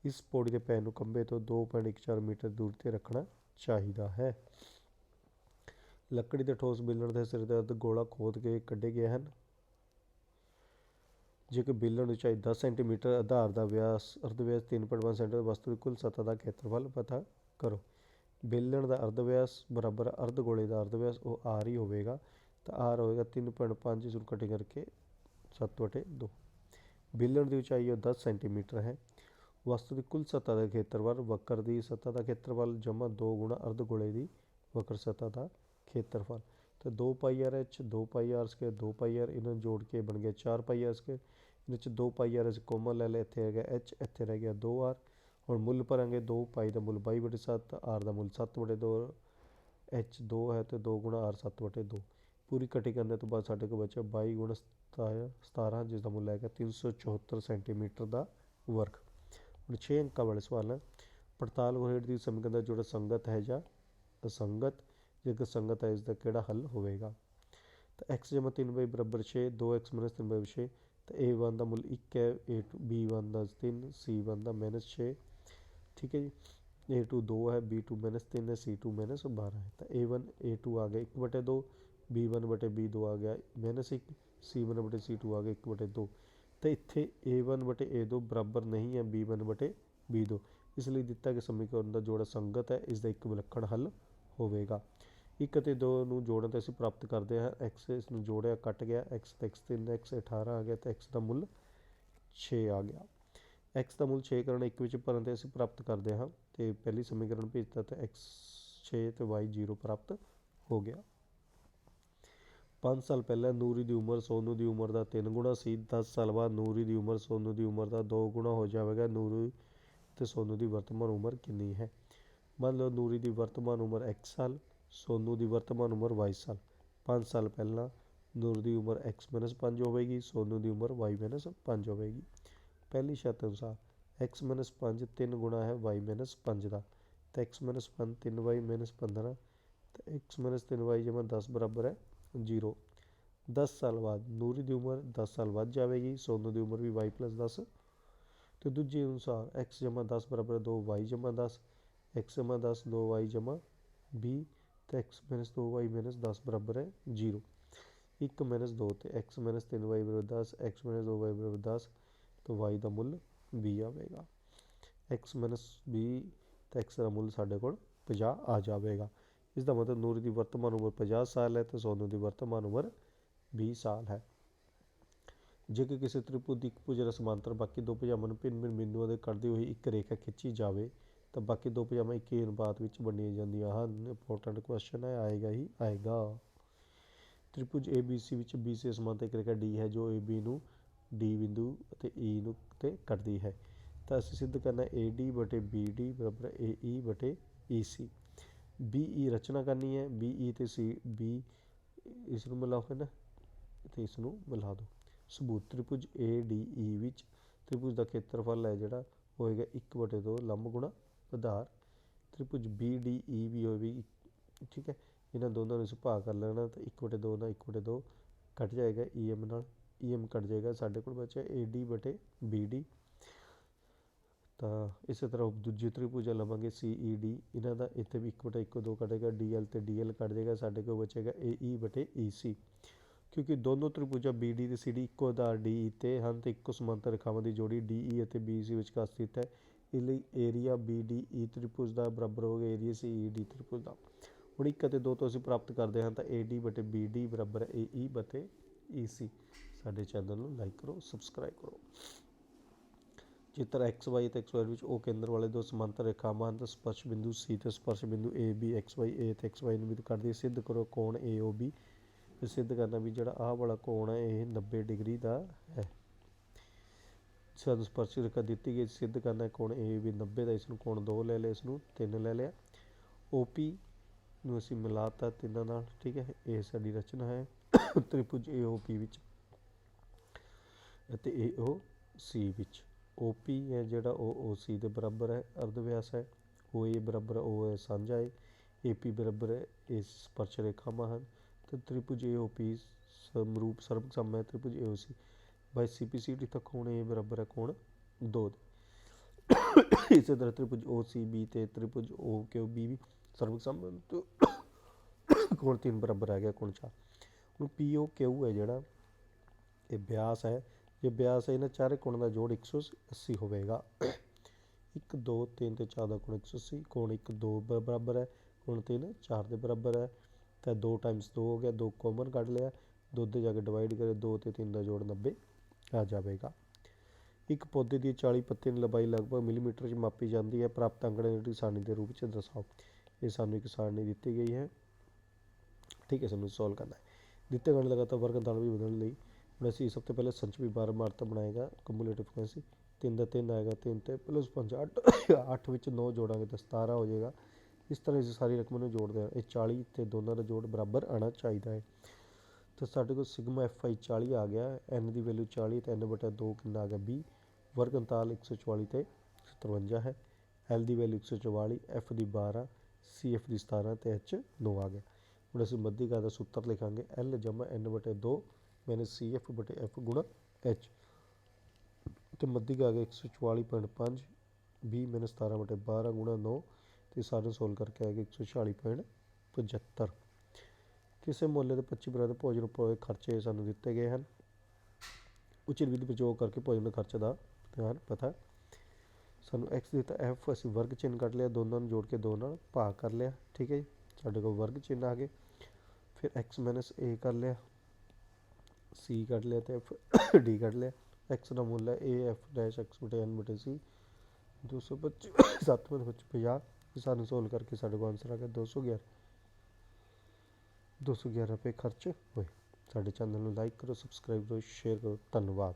ਇਸ ਪੌੜੀ ਦੇ ਪੈਰ ਨੂੰ ਕੰਬੇ ਤੋਂ 2.14 ਮੀਟਰ ਦੂਰ ਤੇ ਰੱਖਣਾ ਚਾਹੀਦਾ ਹੈ। ਲੱਕੜੀ ਦੇ ਠੋਸ ਬਿਲਣ ਦੇ ਸਿਰ ਦੇ ਅੱਧ ਗੋਲਾ ਖੋਦ ਕੇ ਕੱਢੇ ਗਏ ਹਨ। ਜੇਕਰ ਬਿਲਣ ਦੀ ਉਚਾਈ 10 ਸੈਂਟੀਮੀਟਰ ਆਧਾਰ ਦਾ ਵਿਆਸ ਅਰਧ ਵਿਆਸ 3.1 ਸੈਂਟੀਮੀਟਰ ਵਸਤੂ ਦੀ ਕੁੱਲ ਸਤ੍ਹਾ ਦਾ ਖੇਤਰਫਲ ਪਤਾ ਕਰੋ। ਬੇਲਣ ਦਾ ਅਰਧ ਵਿਆਸ ਬਰਾਬਰ ਅਰਧ ਗੋਲੇ ਦਾ ਅਰਧ ਵਿਆਸ ਉਹ ਆਰ ਹੀ ਹੋਵੇਗਾ, ਤਾਂ ਆਰ ਹੋਵੇਗਾ 3.5 ਇਸ ਨੂੰ ਕਟਿੰਗ ਕਰਕੇ 7 ਵਟੇ 2 ਬੇਲਣ ਦੀ ਉਚਾਈ ਉਹ 10 ਸੈਂਟੀਮੀਟਰ ਹੈ। ਵਸਤੂ ਦੀ ਕੁੱਲ ਸਤ੍ਹਾ ਦਾ ਖੇਤਰਫਲ, ਵਕਰ ਦੀ ਸਤ੍ਹਾ ਦਾ ਖੇਤਰਫਲ, ਜਮ੍ਹਾਂ 2 ਗੁਣਾ ਅਰਧ ਗੋਲੇ ਦੀ ਵਕਰ ਸਤ੍ਹਾ ਦਾ ਖੇਤਰਫਲ। ਤੇ 2 pi R H 2 pi R square 2 pi R ਇਹਨਾਂ ਨੂੰ ਜੋੜ ਕੇ ਬਣ ਗਿਆ 4 ਪਾਈ ਆਰ ਸਕੁਅਰ ਇਹਨਾਂ ਚ 2 ਪਾਈ ਆਰ ਅਸੀਂ ਕੋਮਨ ਲੈ ਲਿਆ, ਇੱਥੇ ਹੈਗਾ ਐਚ ਇੱਥੇ ਰਹਿ ਗਿਆ 2 ਆਰ ਹੁਣ ਮੁੱਲ ਭਰਾਂਗੇ 2 ਪਾਈ ਦਾ ਮੁੱਲ 22 ਬਟੇ 7 ਆਰ ਦਾ ਮੁੱਲ 7 ਬਟੇ 2 ਐਚ 2 ਹੈ ਤੇ 2 ਗੁਣਾ ਆਰ 7 ਬਟੇ 2 ਪੂਰੀ ਕਟੀ ਕਰਨ ਤੋਂ ਬਾਅਦ ਸਾਡੇ ਕੋਲ ਬਚਿਆ 22 ਗੁਣਾ 17 ਜਿਸ ਦਾ ਮੁੱਲ ਹੈਗਾ 374 ਸੈਂਟੀਮੀਟਰ ਦਾ ਵਰਗ ਹੁਣ 6 ਅੰਕਾਂ ਵਾਲੇ ਸਵਾਲ ਹੈ ਪੜਤਾਲ ਉਹ ਹੇਠ ਦੀ ਸਮੀਕਰਨ ਦਾ ਜੋੜਾ ਸੰਗਤ ਹੈ ਜਾਂ ਅਸੰਗਤ? ਜੇਕਰ ਸੰਗਤ ਹੈ, ਇਸ ਦਾ ਕਿਹੜਾ ਹੱਲ ਹੋਵੇਗਾ? ਤਾਂ x ਜਮਾ 3 ਬਾਈ ਬਰਾਬਰ 6 2x minus 3 ਬਾਈ 6 ਤਾਂ a1 ਦਾ ਮੁੱਲ 1 ਹੈ a2 b1 ਦਾ 3 c1 ਦਾ minus 6 ਠੀਕ ਹੈ ਜੀ? a2 2 ਹੈ b2 minus 3 ਹੈ c2 minus 12 ਹੈ। ਤਾਂ a1 a2 ਆ ਗਿਆ 1 ਬਟੇ 2 b1 ਬਟੇ b2 ਆ ਗਿਆ minus 1 c1 ਬਟੇ c2 ਆ ਗਿਆ 1 ਬਟੇ 2 ਤਾਂ ਇੱਥੇ a1 ਬਟੇ a2 ਬਰਾਬਰ ਨਹੀਂ ਹੈ b1 ਬਟੇ b2 ਇਸ ਲਈ ਦਿੱਤਾ ਗਿਆ ਸਮੀਕਰਨ ਦਾ ਜੋੜਾ ਸੰਗਤ ਹੈ, ਇਸ ਦਾ ਇੱਕ ਵਿਲੱਖਣ ਹੱਲ ਹੋਵੇਗਾ। ਇੱਕ ਅਤੇ ਦੋ ਨੂੰ ਜੋੜਨ ਤੇ ਅਸੀਂ ਪ੍ਰਾਪਤ ਕਰਦੇ ਹਾਂ। X ਇਸ ਨੂੰ ਜੋੜਿਆ, ਕੱਟ ਗਿਆ। X ਤੇ x 3 x 18 ਆ ਗਿਆ ਤੇ x ਦਾ ਮੁੱਲ 6 ਆ ਗਿਆ। X ਦਾ ਮੁੱਲ 6 ਕਰਨ ਇੱਕ ਵਿੱਚ ਭਰਨ ਤੇ ਅਸੀਂ ਪ੍ਰਾਪਤ ਕਰਦੇ ਹਾਂ ਤੇ ਪਹਿਲੀ ਸਮੀਕਰਨ ਭੇਜਤਾ ਤੇ x 6 ਤੇ y 0 ਪ੍ਰਾਪਤ ਹੋ ਗਿਆ। 5 ਸਾਲ ਪਹਿਲਾਂ ਨੂਰੀ ਦੀ ਉਮਰ ਸੋਨੂ ਦੀ ਉਮਰ ਦਾ 3 ਗੁਣਾ ਸੀ। 10 ਸਾਲ ਬਾਅਦ ਨੂਰੀ ਦੀ ਉਮਰ ਸੋਨੂ ਦੀ ਉਮਰ ਦਾ 2 ਗੁਣਾ ਹੋ ਜਾਵੇਗਾ। ਨੂਰੀ ਤੇ ਸੋਨੂ ਦੀ ਵਰਤਮਾਨ ਉਮਰ ਕਿੰਨੀ ਹੈ? ਮੰਨ ਲਓ ਨੂਰੀ ਦੀ ਵਰਤਮਾਨ ਉਮਰ x ਸਾਲ ਸੋਨੂ ਦੀ ਵਰਤਮਾਨ ਉਮਰ 22 ਸਾਲ 5 ਸਾਲ ਪਹਿਲਾਂ ਨੂਰ ਦੀ ਉਮਰ x 5 ਹੋਵੇਗੀ ਸੋਨੂ ਦੀ ਉਮਰ y 5 ਹੋਵੇਗੀ ਪਹਿਲੀ ਸ਼ਰਤ ਅਨੁਸਾਰ x 5 3 ਗੁਣਾ ਹੈ y 5 ਦਾ ਤਾਂ x 5 3y 15 ਤਾਂ x 3y 10 ਬਰਾਬਰ ਹੈ 0 10 ਸਾਲ ਬਾਅਦ ਨੂਰੀ ਦੀ ਉਮਰ 10 ਸਾਲ ਵੱਧ ਜਾਵੇਗੀ ਸੋਨੂ ਦੀ ਉਮਰ ਵੀ y 10 ਤੇ ਦੂਜੇ ਅਨੁਸਾਰ x 10 2y 10 x 10 2y 20 तो एक्स माइनस दो वाई माइनस दस बराबर है जीरो ਇੱਕ ਮਾਈਨਸ 2 ਤੇ x ਮਾਈਨਸ 3y ਬਰਾਬਰ 10 x ਮਾਈਨਸ 2y ਬਰਾਬਰ 10 ਤਾਂ y ਦਾ ਮੁੱਲ 20 ਆਵੇਗਾ। x ਮਾਈਨਸ 20 ਤਾਂ x ਦਾ ਮੁੱਲ ਸਾਡੇ ਕੋਲ 50 ਆ ਜਾਵੇਗਾ। ਇਸ ਦਾ ਮਤਲਬ ਨੂਰ ਦੀ ਵਰਤਮਾਨ ਉਮਰ 50 ਸਾਲ ਹੈ ਤੇ ਸੋਨੂ ਦੀ ਵਰਤਮਾਨ ਉਮਰ 20 ਸਾਲ ਹੈ। ਜੇ ਕਿ ਕਿਸੇ ਤ੍ਰਿਪੁਦ ਇੱਕ ਭੁਜ ਸਮਾਂਤਰ ਬਾਕੀ ਦੋ ਭੁਜਾਵਾਂ ਨੂੰ ਭਿੰਨ ਭਿੰਨ ਬਿੰਦੂਆਂ ਦੇ ਕੱਟਦੇ ਹੋਈ ਇੱਕ ਰੇਖਾ ਖਿੱਚੀ ਜਾਵੇ ਤਾਂ ਬਾਕੀ ਦੋ ਪਜਾਮਾ ਇੱਕ ਹੀ ਅਨੁਪਾਤ ਵਿੱਚ ਵੰਡੀਆਂ ਜਾਂਦੀਆਂ ਹਨ। ਇੰਪੋਰਟੈਂਟ ਕੁਐਸਚਨ ਹੈ, ਆਏਗਾ ਹੀ, ਆਏਗਾ। ਤ੍ਰਿਭੁਜ ABC ਵਿੱਚ BC ਸਮਾਂਤਰ ਇੱਕ ਰੇਖਾ D ਹੈ, ਜੋ AB ਨੂੰ D ਬਿੰਦੂ ਅਤੇ E ਨੂੰ ਤੇ ਕੱਟਦੀ ਹੈ। ਤਾਂ ਅਸੀਂ ਸਿੱਧ ਕਰਨਾ AD ਬਟੇ BD ਬਰਾਬਰ AE ਬਟੇ EC BE ਰਚਨਾ ਕਰਨੀ ਹੈ BE ਤੇ C, B ਇਸ ਨੂੰ ਮਿਲਾਓ ਹੈ ਨਾ, ਤੇ ਇਸ ਨੂੰ ਮਿਲਾ ਦਿਓ। ਸਬੂਤ, ਤ੍ਰਿਭੁਜ ADE ਵਿੱਚ ਤ੍ਰਿਭੁਜ ਦਾ ਖੇਤਰਫਲ ਹੈ ਜਿਹੜਾ ਹੋਏਗਾ 1 ਬਟੇ 2 ਲੰਬ ਗੁਣਾ ਆਧਾਰ ਤ੍ਰਿਭੁਜ ਈ e ਵੀ ਹੋਵੇਗੀ ਠੀਕ ਹੈ? ਇਹਨਾਂ ਦੋਨਾਂ ਨੂੰ ਅਸੀਂ ਭਾਗ ਕਰ ਲੈਣਾ, ਤਾਂ 1 ਬਟੇ 2 ਨਾਲ 1 ਬਟੇ 2 ਕੱਟ ਜਾਏਗਾ EM ਨਾਲ। EM ਕੱਟ ਜਾਏਗਾ, ਸਾਡੇ ਕੋਲ ਬਚਿਆ AD ਬਟੇ BD ਤਾਂ ਇਸੇ ਤਰ੍ਹਾਂ ਦੂਜੀ ਤ੍ਰਿਭੁਜ ਲਵਾਂਗੇ CED ਇਹਨਾਂ ਦਾ ਇੱਥੇ ਵੀ 1 ਬਟੇ 1 2 ਕੱਟੇਗਾ DL ਤੇ DL ਕੱਟ ਜਾਏਗਾ, ਸਾਡੇ ਕੋਲ ਬਚੇਗਾ AE ਬਟੇ EC ਕਿਉਂਕਿ ਦੋਨੋਂ ਤ੍ਰਿਭੁਜਾਂ BD ਤੇ CD ਇੱਕੋ ਆਧਾਰ DE ਤੇ ਹਨ, ਤੇ ਇੱਕੋ ਸਮਾਂਤਰ ਰੇਖਾਵਾਂ ਦੀ ਜੋੜੀ DE ਅਤੇ BC ਵਿਚਕਾਰ ਸਥਿਤ ਹੈ। ਲਈ ਏਰੀਆ BDE ਤ੍ਰਿਭੁਜ ਦਾ ਬਰਾਬਰ ਹੋ ਹੋਵੇਗਾ ਏਰੀਆ CED ਤ੍ਰਿਭੁਜ ਦਾ। ਹੁਣ ਇੱਕ ਅਤੇ ਦੋ ਤੋਂ ਅਸੀਂ ਪ੍ਰਾਪਤ ਕਰਦੇ ਹਾਂ ਤਾਂ AD ਬਟੇ BD ਬਰਾਬਰ ਹੈ AE ਬਟੇ EC ਸਾਡੇ ਚੈਨਲ ਨੂੰ ਲਾਈਕ ਕਰੋ ਸਬਸਕ੍ਰਾਈਬ ਕਰੋ। ਚਿੱਤਰ x, y ਤੇ x, y ਵਿੱਚ ਉਹ ਕੇਂਦਰ ਵਾਲੇ ਦੋ ਸਮਾਂਤਰ ਰੇਖਾਵਾਂ ਹਨ, ਤਾਂ ਸਪਰਸ਼ ਬਿੰਦੂ C ਤੇ ਸਪਰਸ਼ ਬਿੰਦੂ AB x, y, A ਤੇ x, y ਨੂੰ ਵੀ ਕਰਦੀ ਸਿੱਧ ਕਰੋ ਕੋਣ AOB ਫਿਰ ਸਿੱਧ ਕਰਨਾ ਵੀ ਜਿਹੜਾ ਆਹ ਵਾਲਾ ਕੋਣ ਹੈ, ਇਹ 90 ਡਿਗਰੀ ਦਾ ਹੈ। ਸਾਨੂੰ ਸਪਰਸ਼ ਰੇਖਾ ਦਿੱਤੀ ਗਈ, ਸਿੱਧ ਕਰਨਾ ਕੋਣ A ਵੀ 90 ਦਾ ਇਸ ਨੂੰ ਕੋਣ 2 ਲੈ ਲਿਆ ਇਸ ਨੂੰ 3 ਲੈ ਲਿਆ। OP ਨੂੰ ਅਸੀਂ ਮਿਲਾਤਾ ਤਿੰਨਾਂ ਨਾਲ, ਠੀਕ ਹੈ, ਇਹ ਸਾਡੀ ਰਚਨਾ ਹੈ, ਤ੍ਰਿਭੁਜ AOP ਵਿੱਚ ਅਤੇ AOC ਵਿੱਚ। OP ਹੈ ਜਿਹੜਾ ਉਹ OC ਦੇ ਬਰਾਬਰ ਹੈ, ਅਰਧ ਵਿਆਸ ਹੈ OA ਬਰਾਬਰ OA ਸਾਂਝਾ ਹੈ AP ਬਰਾਬਰ ਹੈ, ਇਹ ਸਪਰਸ਼ ਰੇਖਾਵਾਂ ਹਨ, ਤੇ ਤ੍ਰਿਭੁਜ AOP ਸਮਰੂਪ ਸਰਵਸੰਮ ਹੈ ਤ੍ਰਿਭੁਜ AOC ਬਾਈ CPCD ਤੱਕ ਕੋਣ A ਬਰਾਬਰ ਹੈ ਕੋਣ? 2 ਦੇ। ਇਸੇ ਤਰ੍ਹਾਂ ਤ੍ਰਿਭੁਜ OCB ਤੇ ਤ੍ਰਿਭੁਜ OQB ਵੀ ਸਰਵਸੰਮ ਤੇ ਕੋਣ 3 ਬਰਾਬਰ ਆ ਗਿਆ, ਕੋਣ 4 ਹੁਣ POQ ਹੈ ਜਿਹੜਾ, ਇਹ ਵਿਆਸ ਹੈ। ਜੇ ਵਿਆਸ ਹੈ, ਇਹਨਾਂ ਚਾਰੇ ਕੋਣਾਂ ਦਾ ਜੋੜ 180 ਹੋਵੇਗਾ। 1 2 3 ਤੇ 4 ਦਾ ਕੋਣ 180 ਕੋਣ 1 2 ਬਰਾਬਰ ਹੈ, ਕੋਣ 3 4 ਦੇ ਬਰਾਬਰ ਹੈ। ਤਾਂ 2 ਟਾਈਮਸ 2 ਹੋ ਗਿਆ 2 ਕਾਮਨ ਕੱਢ ਲਿਆ। ਦੋ ਦੇ ਜਾ ਕੇ ਡਿਵਾਈਡ ਕਰੇ 2 ਤੇ 3 ਦਾ ਜੋੜ 90 ਆ ਜਾਵੇਗਾ। ਇੱਕ ਪੌਦੇ ਦੀ 40 ਪੱਤੇ ਦੀ ਲੰਬਾਈ ਲਗਭਗ ਮਿਲੀਮੀਟਰ 'ਚ ਮਾਪੀ ਜਾਂਦੀ ਹੈ। ਪ੍ਰਾਪਤ ਅੰਕੜੇ ਦੀ ਸਾਰਣੀ ਦੇ ਰੂਪ 'ਚ ਦਰਸਾਓ। ਇਹ ਸਾਨੂੰ ਇੱਕ ਸਾਰਣੀ ਦਿੱਤੀ ਗਈ ਹੈ। ਠੀਕ ਹੈ, ਸਾਨੂੰ ਸੋਲਵ ਕਰਨਾ ਹੈ। ਦਿੱਤੇ ਗਏ ਲਗਾਤਾਰ ਵਰਗ ਅੰਤਰਾਲ ਵੀ ਬਦਲਣ ਲਈ ਹੁਣ ਅਸੀਂ ਸਭ ਤੋਂ ਪਹਿਲੇ ਸੰਚ ਵੀ ਬਾਰ ਮਾਰਤਾ ਬਣਾਏਗਾ। ਕੰਪਿਊਟਰ ਫ੍ਰੀਕੁਐਂਸੀ 3 ਦਾ 3 ਆਏਗਾ 3 ਤੇ ਪਲੱਸ 5 8 8 ਵਿੱਚ 9 ਜੋੜਾਂਗੇ ਤਾਂ 17 ਹੋ ਜਾਏਗਾ। ਇਸ ਤਰ੍ਹਾਂ ਇਸ ਸਾਰੀ ਰਕਮ ਨੂੰ ਜੋੜਦੇ ਹਾਂ। ਇਹ 40 ਤੇ ਦੋਨਾਂ ਦਾ ਜੋੜ ਬਰਾਬਰ ਆਣਾ ਚਾਹੀਦਾ ਹੈ। ਤਾਂ ਸਾਡੇ ਕੋਲ ਸਿਗਮਾ ਐਫ ਆਈ 40 ਆ ਗਿਆ ਐਨ ਦੀ ਵੈਲਿਊ 40 ਤੇ ਐਨ ਬਟਾ 2 ਕਿੰਨਾ ਆ ਗਿਆ 20 ਵਰਗ ਅੰਤਰਾਲ 144 ਤੇ 57 ਹੈ। ਐਲ ਦੀ ਵੈਲਿਊ 144 ਐਫ ਦੀ 12 ਸੀ ਐਫ ਦੀ 17 ਤੇ ਐਚ 9 ਆ ਗਿਆ। ਹੁਣ ਅਸੀਂ ਮੱਧਿਕਾ ਦਾ ਸੂਤਰ ਲਿਖਾਂਗੇ ਐਲ ਜਮਾ ਐਨ ਬਟੇ 2 ਮਾਈਨਸ ਸੀ ਐਫ ਬਟੇ ਐਫ ਗੁਣਾ ਐਚ ਤੇ ਮੱਧਿਕਾ ਆ ਗਿਆ 144.5 20 ਮਾਈਨਸ 17 ਬਟੇ 12 ਗੁਣਾ 9 ਤੇ ਸਾਰੇ ਸੋਲਵ ਕਰਕੇ ਆਏਗਾ 146.75 ਕਿਸੇ ਮੁੱਲੇ ਦੇ 25 ਬਰਾਬਰ ਭੋਜਨ ਉੱਪਰ ਖਰਚੇ ਸਾਨੂੰ ਦਿੱਤੇ ਗਏ ਹਨ। ਉਚਿਤ ਵਿਧੀ ਪ੍ਰਯੋਗ ਕਰਕੇ ਭੋਜਨ ਦੇ ਖਰਚੇ ਦਾ ਧਿਆਨ ਪਤਾ ਸਾਨੂੰ x ਦਿੱਤਾ f, ਅਸੀਂ ਵਰਗ ਚਿੰਨ੍ਹ ਕੱਢ ਲਿਆ, ਦੋਨਾਂ ਨੂੰ ਜੋੜ ਕੇ ਦੋ ਨਾਲ ਭਾਗ ਕਰ ਲਿਆ, ਠੀਕ ਹੈ ਜੀ? ਸਾਡੇ ਕੋਲ ਵਰਗ ਚਿੰਨ੍ਹ ਆ ਗਏ। ਫਿਰ x a ਕਰ ਲਿਆ, c ਕੱਢ ਲਿਆ ਤੇ f, d ਕੱਢ ਲਿਆ। X ਦਾ ਮੁੱਲ ਹੈ a, f ਡੈਸ਼ x ਬਟੇ n ਬਟੇ c 225 7 ਵਿੱਚ 50 ਸਾਨੂੰ ਸੋਲਵ ਕਰਕੇ ਸਾਡੇ ਕੋਲ ਆਨਸਰ ਆ ਗਿਆ 211 211 ਰੁਪਏ ਖਰਚ ਹੋਏ। ਸਾਡੇ ਚੈਨਲ ਨੂੰ ਲਾਈਕ ਕਰੋ ਸਬਸਕ੍ਰਾਈਬ ਕਰੋ ਸ਼ੇਅਰ ਕਰੋ। ਧੰਨਵਾਦ।